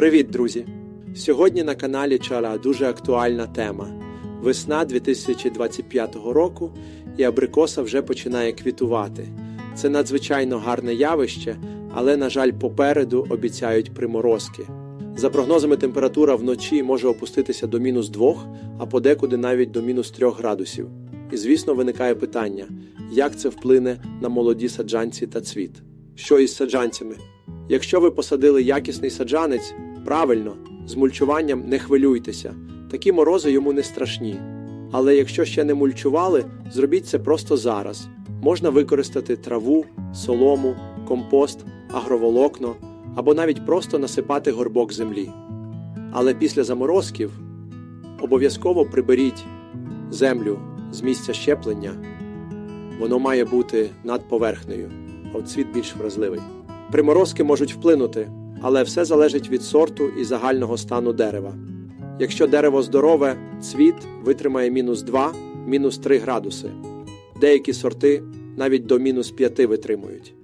Привіт, друзі! Сьогодні на каналі Чара дуже актуальна тема. Весна 2025 року і абрикоса вже починає квітувати. Це надзвичайно гарне явище, але, на жаль, попереду обіцяють приморозки. За прогнозами, температура вночі може опуститися до мінус 2, а подекуди навіть до мінус 3 градусів. І, звісно, виникає питання, як це вплине на молоді саджанці та цвіт. Що із саджанцями? Якщо ви посадили якісний саджанець, правильно, з мульчуванням не хвилюйтеся, такі морози йому не страшні. Але якщо ще не мульчували, зробіть це просто зараз. Можна використати траву, солому, компост, агроволокно або навіть просто насипати горбок землі. Але після заморозків обов'язково приберіть землю з місця щеплення. Воно має бути над поверхнею, а от цвіт більш вразливий. Приморозки можуть вплинути, але все залежить від сорту і загального стану дерева. Якщо дерево здорове, цвіт витримає мінус 2, мінус 3 градуси. Деякі сорти навіть до мінус 5 витримують,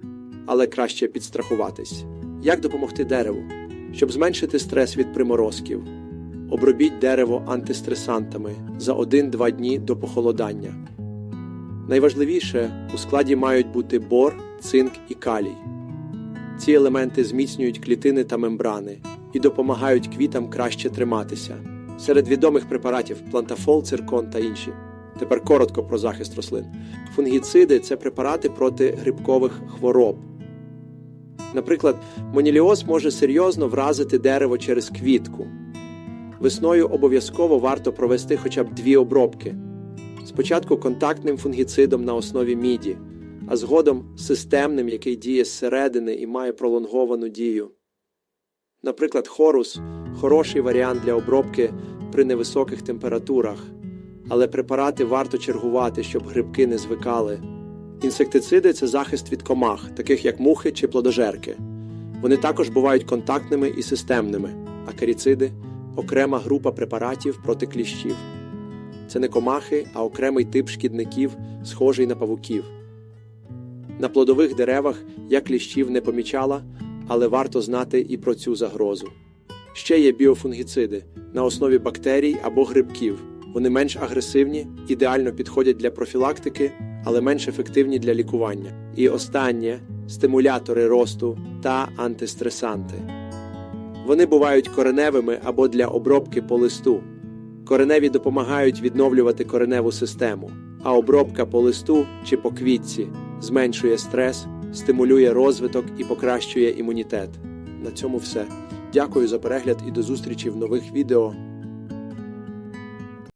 але краще підстрахуватись. Як допомогти дереву? Щоб зменшити стрес від приморозків, обробіть дерево антистресантами за 1-2 дні до похолодання. Найважливіше у складі мають бути бор, цинк і калій. Ці елементи зміцнюють клітини та мембрани і допомагають квітам краще триматися. Серед відомих препаратів плантафол, циркон та інші. Тепер коротко про захист рослин. Фунгіциди це препарати проти грибкових хвороб. Наприклад, моніліоз може серйозно вразити дерево через квітку. Весною обов'язково варто провести хоча б дві обробки. Спочатку контактним фунгіцидом на основі міді, а згодом системним, який діє зсередини і має пролонговану дію. Наприклад, хорус хороший варіант для обробки при невисоких температурах, але препарати варто чергувати, щоб грибки не звикали. Інсектициди це захист від комах, таких як мухи чи плодожерки. Вони також бувають контактними і системними, а каріциди окрема група препаратів проти кліщів. Це не комахи, а окремий тип шкідників, схожий на павуків. На плодових деревах я кліщів не помічала, але варто знати і про цю загрозу. Ще є біофунгіциди на основі бактерій або грибків. Вони менш агресивні, ідеально підходять для профілактики, але менш ефективні для лікування. І останнє стимулятори росту та антистресанти. Вони бувають кореневими або для обробки по листу. Кореневі допомагають відновлювати кореневу систему, а обробка по листу чи по квітці зменшує стрес, стимулює розвиток і покращує імунітет. На цьому все. Дякую за перегляд і до зустрічі в нових відео.